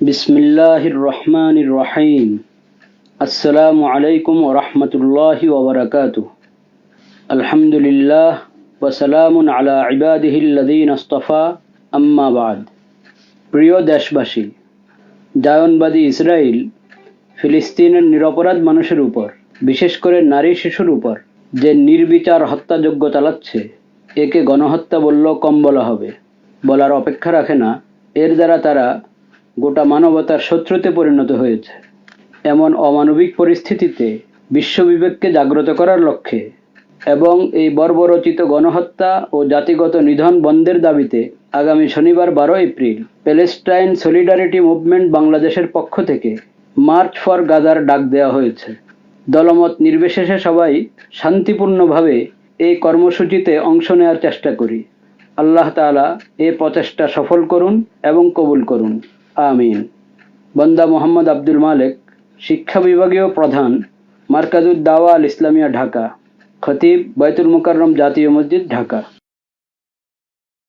বিসমিল্লাহির রহমানির রহিম আসসালামু আলাইকুম ও রহমতুল্লাহি ওবরাকাত আলহামদুলিল্লাহ ওসালামুন আলা ইবাদিহিল্লাদিন আস্তফা আম্মাবাদ প্রিয় দেশবাসী জায়নবাদী ইসরায়েল ফিলিস্তিনের নিরপরাধ মানুষের উপর, বিশেষ করে নারী শিশুর উপর, যে নির্বিচার হত্যাযোগ্য চালাচ্ছে, একে গণহত্যা বলল কম বলা হবে। বলার অপেক্ষা রাখে না, এর দ্বারা তারা গোটা মানবতার শত্রুতে পরিণত হয়েছে। এমন অমানবিক পরিস্থিতিতে বিশ্ববিবেককে জাগ্রত করার লক্ষ্যে এবং এই বর্বরচিত গণহত্যা ও জাতিগত নিধন বন্ধের দাবিতে আগামী শনিবার বারো এপ্রিল প্যালেস্টাইন সলিডারিটি মুভমেন্ট বাংলাদেশের পক্ষ থেকে মার্চ ফর গাজার ডাক দেওয়া হয়েছে। দলমত নির্বিশেষে সবাই শান্তিপূর্ণভাবে এই কর্মসূচিতে অংশ নেওয়ার চেষ্টা করি। আল্লাহ তাআলা এ প্রচেষ্টা সফল করুন এবং কবুল করুন। আমিন। বন্দা মোহাম্মদ আব্দুল মালেক, শিক্ষা বিভাগীয় প্রধান মার্কাজুদ দাওয়া আল ইসলামিয়া ঢাকা। খতিব বাইতুল মুকাররম জাতীয় মসজিদ, ঢাকা।